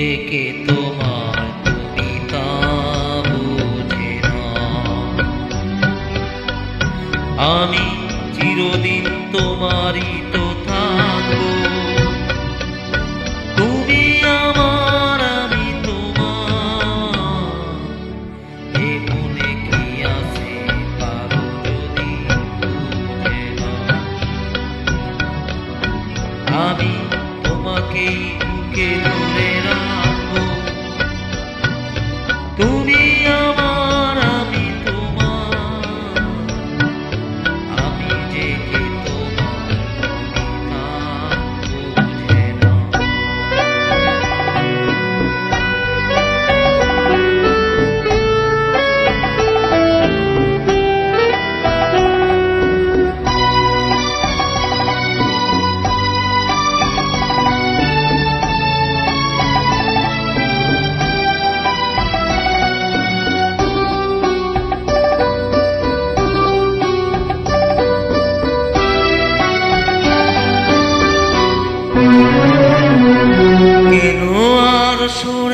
যে কে তোমার তুমি তা বুঝে না আমি চিরদিন তোমারই তো তুমি আমার, আমি তোমার। এ মনে কি আছে পারো যদি বুঝে না আমি তোমাকেই ধরে শুন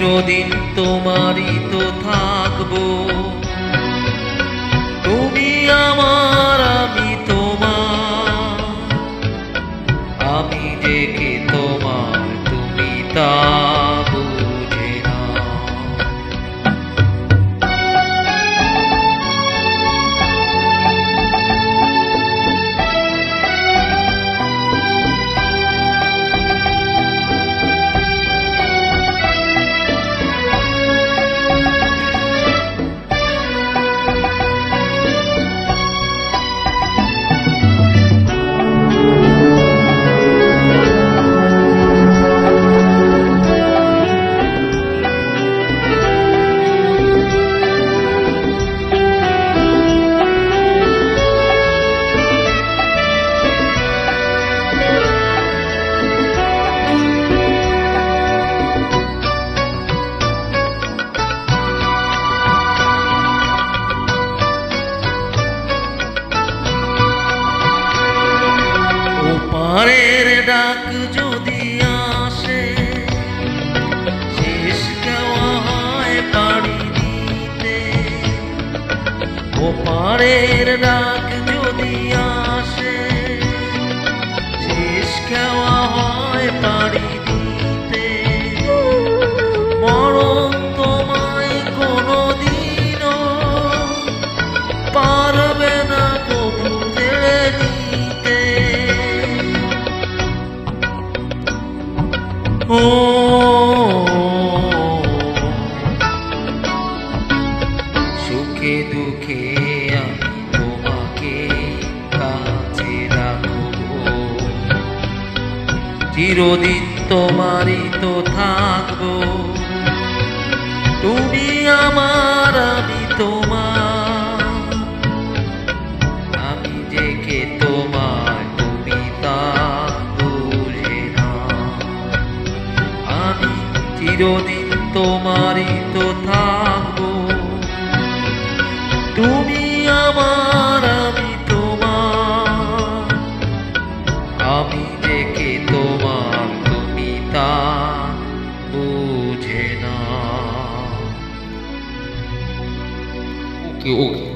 চিরদিন তোমারই তো থাকব। তুমি আমার আমি তোমার। আমি যে ওপারের ডাক যদি আসে শেষ গাওয়া হয় পাড়ি দিতে। ওপারের ডাক যদি আসে সুখে দুঃখে তোমাকে কাছে রাখব। চিরদিন তোমারই তো থাকব। তুমি আমার, আমি তোমার। আমি যে কে তোমার তুমি তা বুঝে না। আমি চিরদিন তোমারই বুঝে না ওকে ওকে